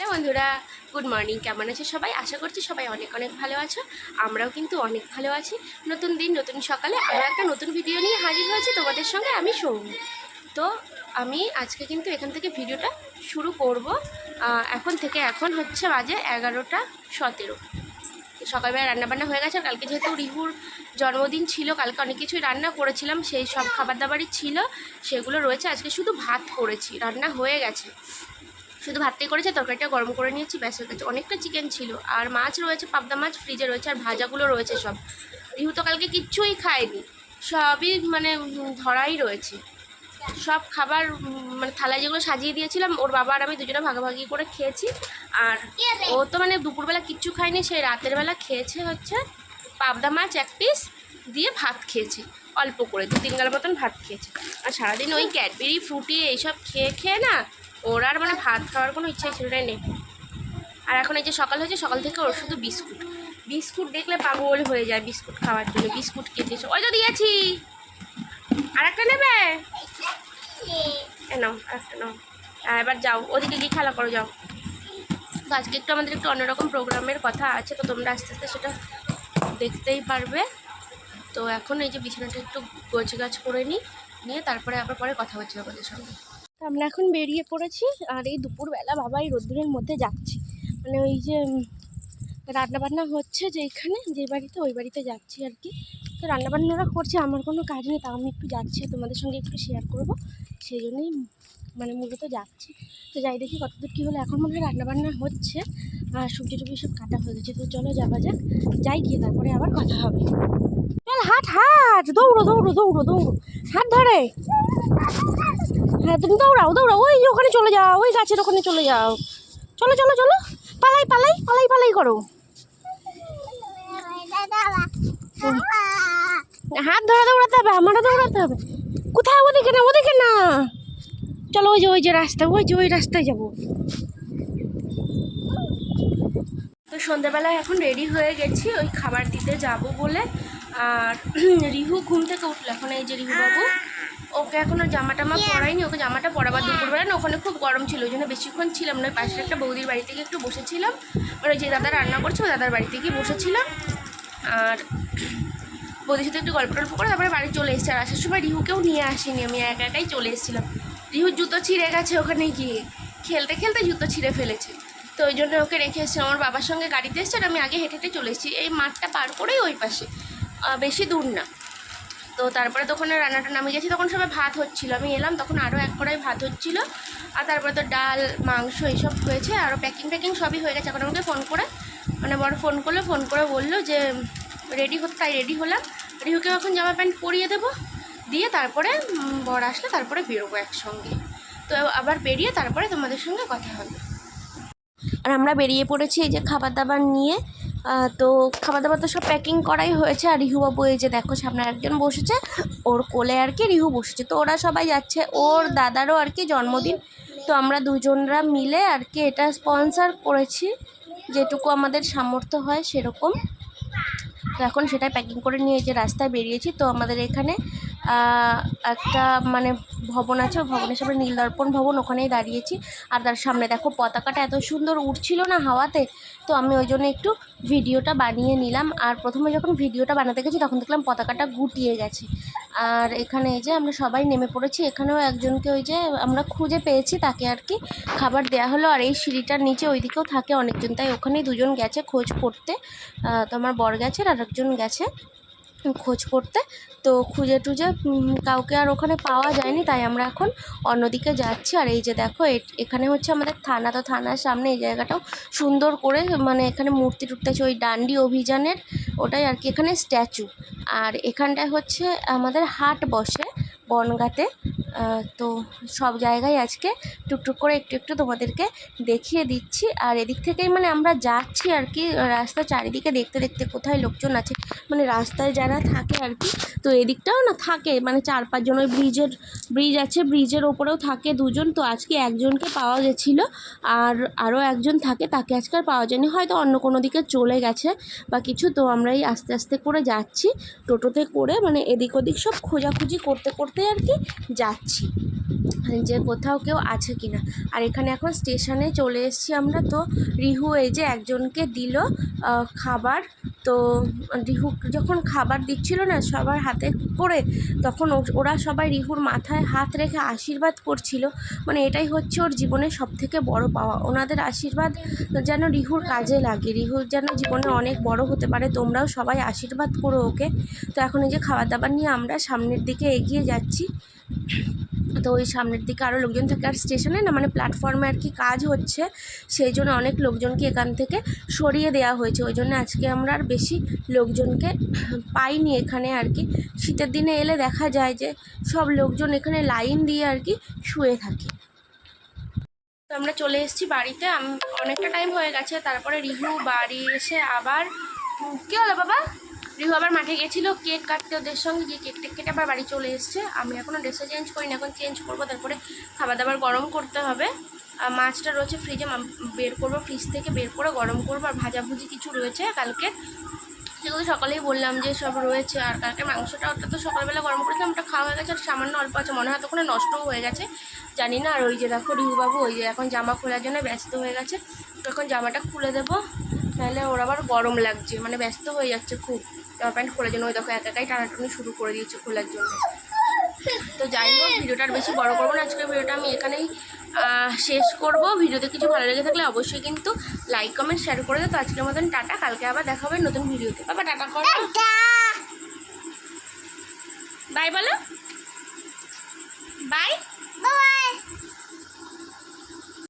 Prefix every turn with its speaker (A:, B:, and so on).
A: Hello বন্ধুরা good morning কেমন আছে সবাই? আশা করছি সবাই অনেক অনেক ভালো আছো। আমরাও কিন্তু অনেক ভালো আছি। নতুন দিন, নতুন সকালে আরও একটা নতুন ভিডিও নিয়ে হাজির হয়েছি তোমাদের সঙ্গে আমি সৌমি। তো আমি আজকে কিন্তু এখান থেকে ভিডিওটা শুরু করব। এখন থেকে এখন হচ্ছে বাজে এগারোটা সতেরো। সকালবেলা রান্নাবান্না হয়ে গেছে। কালকে যেহেতু রিহুর জন্মদিন ছিল, কালকে অনেক কিছুই রান্না করেছিলাম, সেই সব খাবার দাবারই ছিল, সেগুলো রয়েছে। আজকে শুধু ভাত করেছি, রান্না হয়ে গেছে। শুধু ভাতটাই করেছে, তরকারিটা গরম করে নিয়েছি, ব্যাস হয়ে অনেকটা চিকেন ছিল। আর মাছ রয়েছে, পাবদা মাছ ফ্রিজে রয়েছে, আর ভাজাগুলো রয়েছে সব। রিহু তো কালকে কিচ্ছুই খায়নি সবই মানে ধরাই রয়েছে। সব খাবার মানে থালায় যেগুলো সাজিয়ে দিয়েছিলাম, ওর বাবা আর আমি দুজনে ভাগাভাগি করে খেয়েছি। আর ও তো মানে দুপুরবেলা কিচ্ছু খায়নি, সেই রাতের বেলা খেয়েছে হচ্ছে পাবদা মাছ এক পিস দিয়ে ভাত খেয়েছে। অল্প করে, দু তিন গালের মতন ভাত খেয়েছে। আর সারাদিন ওই ক্যাডবেরি, ফ্রুটি এইসব খেয়ে খেয়ে না ওর আর মানে ভাত খাওয়ার কোনো ইচ্ছাই ছিল নেই আর এখন এই যে সকাল হয়েছে, সকাল থেকে ওর শুধু বিস্কুট। বিস্কুট দেখলে পাগল হয়ে যায় বিস্কুট খাওয়ার জন্য, বিস্কুট খেতেছে ওই তো দিয়েছি। আর একটা নেবে নাও, আরেকটা নাও। এবার যাও, ওদিকে গিয়ে খেলা করো, যাও। তো আজকে একটু আমাদের একটু অন্যরকম প্রোগ্রামের কথা আছে, তো তোমরা আস্তে আস্তে সেটা দেখতেই পারবে। তো এখন এই যে বিছানাটা একটু গোছ গাছ করে নিই নিয়ে তারপরে আবার পরে কথা হচ্ছে আমাদের সঙ্গে। আমরা এখন বেরিয়ে পড়েছি আর এই দুপুরবেলা বাবা এই রোদ্দুরের মধ্যে যাচ্ছি। মানে ওই যে রান্নাবান্না হচ্ছে যে এখানে, যে বাড়িতে ওই বাড়িতে যাচ্ছি আর কি। তো রান্নাবান্নারা করছে, আমার কোনো কাজ নেই তাও আমি একটু যাচ্ছি, তোমাদের সঙ্গে একটু শেয়ার করব। সেই জন্যই মানে মূলত যাচ্ছি। তো যাই দেখি কতদূর কী হলো, এখন মনে হয় রান্নাবান্না হচ্ছে, আর সবজি টুবজি সব কাটা হয়ে গেছে, তো চলো যাওয়া যাক। যাই, গিয়ে তারপরে আবার কথা হবে। চল, হাট হাট, দৌড়ো দৌড়ো দৌড়ো দৌড়ো হাত ধরে। হ্যাঁ তুমি দৌড়াও দৌড়াও। ওই ওখানে চলে যাও, ওই গাছের ওখানে চলে যাও। চলো চলো চলো। পালাই পালাই পালাই পালাই করো। হাত ধরে দৌড়াতে হবে, আমারও দৌড়াতে হবে। কোথায়? ওদিকে না ওদিকে না। চলো, ওই যে ওই যে রাস্তা, ওই যে, ওই রাস্তায় যাব তো সন্ধ্যাবেলায় এখন রেডি হয়ে গেছি ওই খাবার দিতে যাব বলে। আর রিহু ঘুম থেকে উঠল এখন এই যে রিহু বাবু ওকে এখনও জামা টামা পরাইনি ওকে জামাটা পরাবার দুপুরবেলা না ওখানে খুব গরম ছিল ওই জন্য বেশিক্ষণ ছিলাম না ওই পাশের একটা বৌদির বাড়ি থেকে একটু বসেছিলাম। মানে ওই যে দাদা রান্না করছে ওই দাদার বাড়িতে গিয়ে বসেছিলাম। আর বৌদির সাথে একটু গল্প টল্প করে তারপরে বাড়ি চলে এসেছি। আর আসার সময় রিহুকেও নিয়ে আসিনি আমি একা একাই চলে এসেছিলাম। রিহুর জুতো ছিঁড়ে গেছে ওখানে গিয়ে। খেলতে খেলতে জুতো ছিঁড়ে ফেলেছে। তো ওই জন্য ওকে রেখে এসেছিলাম। আমার বাবার সঙ্গে গাড়িতে এসছে আমি আগে হেঁটে হেঁটে চলে এসেছি। এই মাঠটা পার করেই ওই পাশে। বেশি দূর না। তো তারপরে তো ওখানে রান্নাটা নামে গেছি। তখন সবাই ভাত হচ্ছিল। আমি এলাম, তখন আরও এক কড়াই ভাত হচ্ছিল। আর তারপরে তো ডাল, মাংস এইসব হয়েছে। আরও প্যাকিং প্যাকিং সবই হয়ে গেছে। এখন আমাকে ফোন করে মানে বড় ফোন করল ফোন করে বলল যে রেডি হতে তাই রেডি হলাম। রিহুকে এখন জামা প্যান্ট পরিয়ে দেবো। দিয়ে তারপরে বর আসলে তারপরে বেরোবো একসঙ্গে। তো আবার বেরিয়ে তারপরে তোমাদের সঙ্গে কথা হবে। আর আমরা বেরিয়ে পড়েছি এই যে খাবার দাবার নিয়ে তো খাবার দাবার তো সব প্যাকিং করাই হয়েছে। আর রিহু বাবু এই যে দেখো, সামনে একজন বসেছে। ওর কোলে আর কি রিহু বসেছে। তো ওরা সবাই যাচ্ছে। ওর দাদারও আর কি জন্মদিন। তো আমরা দুজনরা মিলে আর কি এটা স্পন্সার করেছি। যেটুকু আমাদের সামর্থ্য হয় সেরকম। তো এখন সেটাই প্যাকিং করে নিয়ে যে রাস্তায় বেরিয়েছি। তো আমাদের এখানে একটা মানে ভবন আছে, ওই ভবনের সামনে নীলদর্পণ ভবন, ওখানেই দাঁড়িয়েছি। আর তার সামনে দেখো পতাকাটা এত সুন্দর উঠছিল না হাওয়াতে, তো আমি ওই জন্য একটু ভিডিওটা বানিয়ে নিলাম। আর প্রথমে যখন ভিডিওটা বানাতে গেছি, তখন দেখলাম পতাকাটা গুটিয়ে গেছে। আর এখানে এই যে আমরা সবাই নেমে পড়েছি, এখানেও একজনকে ওই যে আমরা খুঁজে পেয়েছি, তাকে আর কি খাবার দেওয়া হলো। আর এই সিঁড়িটার নিচে ওইদিকেও থাকে অনেকজন, তাই ওখানেই দুজন গেছে খোঁজ করতে। তো আমার বর গেছে আর একজন গেছে। খোঁজ করতে। তো খুঁজে টুজে কাউকে আর ওখানে পাওয়া যায়নি, তাই আমরা এখন অন্যদিকে যাচ্ছি। আর এই যে দেখো এখানে হচ্ছে আমাদের থানা, তো থানার সামনে এই জায়গাটাও সুন্দর করে মানে এখানে মূর্তি টুর্তি আছে, ওই ডান্ডি অভিযানের ওটাই আর কি, এখানে স্ট্যাচু। আর এখানটায় হচ্ছে আমাদের হাট বসে। বনগাঁতে তো সব জায়গায় আজকে টুকটুক করে একটু একটু তোমাদেরকে দেখিয়ে দিচ্ছি। আর এদিক থেকেই মানে আমরা যাচ্ছি আর কি, রাস্তা চারিদিকে দেখতে দেখতে কোথায় লোকজন আছে মানে রাস্তায় যারা থাকে আর কি, তো এদিকটাও না থাকে মানে চার পাঁচজন ওই ব্রিজের, ব্রিজ আছে, ব্রিজের ওপরেও থাকে দুজন, তো আজকে একজনকে পাওয়া গেছিল। আর আরও একজন থাকে, তাকে আজকে আর পাওয়া যায়নি, হয়তো অন্য কোনো দিকে চলে গেছে বা কিছু, তো আমরা এই আস্তে আস্তে করে যাচ্ছি টোটোতে করে মানে এদিক ওদিক সব খোঁজাখুঁজি করতে করতে রাস্তায় আর কি যাচ্ছি। যে কোথাও কেউ আছে কি না আর এখানে এখন স্টেশনে চলে এসেছি আমরা তো। রিহু এই যে একজনকে দিল খাবার। তো রিহু যখন খাবার দিচ্ছিল না সবার হাতে করে, তখন ওরা সবাই রিহুর মাথায় হাত রেখে আশীর্বাদ করছিল। মানে এটাই হচ্ছে ওর জীবনের সব থেকে বড় পাওয়া। ওনাদের আশীর্বাদ যেন রিহুর কাজে লাগে। রিহুর যেন জীবনে অনেক বড় হতে পারে, তোমরাও সবাই আশীর্বাদ করো ওকে। তো এখন এই যে খাবার দাবার নিয়ে আমরা সামনের দিকে এগিয়ে যাচ্ছি। তো ওই সামনের দিকে আরও লোকজন থাকে। আর স্টেশনে না মানে প্ল্যাটফর্মে আর কি কাজ হচ্ছে, সেই জন্য অনেক লোকজনকে এখান থেকে সরিয়ে দেওয়া হয়েছে। ওই জন্য আজকে আমরা আর বেশি লোকজনকে পাইনি এখানে আর কি। শীতের দিনে এলে দেখা যায় যে সব লোকজন এখানে লাইন দিয়ে আর কি শুয়ে থাকে। তো আমরা চলে এসেছি বাড়িতে। অনেকটা টাইম হয়ে গেছে। তারপরে রিহু বাড়ি এসে আবার কি হলো বাবা? রিহু আবার মাঠে গেছিল, কেক কাটতে ওদের সঙ্গে গিয়ে কেক টেক কেটে আবার বাড়ি চলে এসছে। আমি এখনও ড্রেসে চেঞ্জ করি না এখন চেঞ্জ করব, তারপরে খাবার দাবার গরম করতে হবে। আর মাছটা রয়েছে ফ্রিজে বের করব ফ্রিজ থেকে বের করে গরম করব, আর ভাজাভুজি কিছু রয়েছে কালকে। সেগুলো সকালেই বললাম যে সব রয়েছে, আর কালকে মাংসটা ওটা তো সকালবেলা গরম করেছিলাম, ওটা খাওয়া হয়ে গেছে, আর সামান্য অল্প আছে, মনে হয় তখন নষ্টও হয়ে গেছে, জানি না। আর ওই যে দেখো রিহুবাবু ওই যে এখন জামা খোলার জন্য ব্যস্ত হয়ে গেছে, তো এখন জামাটা খুলে দেবো। তাহলে ওর আবার গরম লাগছে মানে ব্যস্ত হয়ে যাচ্ছে খুব। জামা প্যান্ট খোলার জন্য ওই দেখো একা একাই টানাটানি শুরু করে দিয়েছে খোলার জন্য। তো যাই হোক, ভিডিওটা আর বেশি বড় করব না। আজকের ভিডিওটা আমি এখানেই শেষ করব। ভিডিওতে কিছু ভালো লেগে থাকলে অবশ্যই কিন্তু লাইক কমেন্ট শেয়ার করে দেবো তো আজকের মতন টাটা। কালকে আবার দেখা হবে নতুন ভিডিওতে। বাবা, টাটা করো বাই বলো। Bye
B: Bye.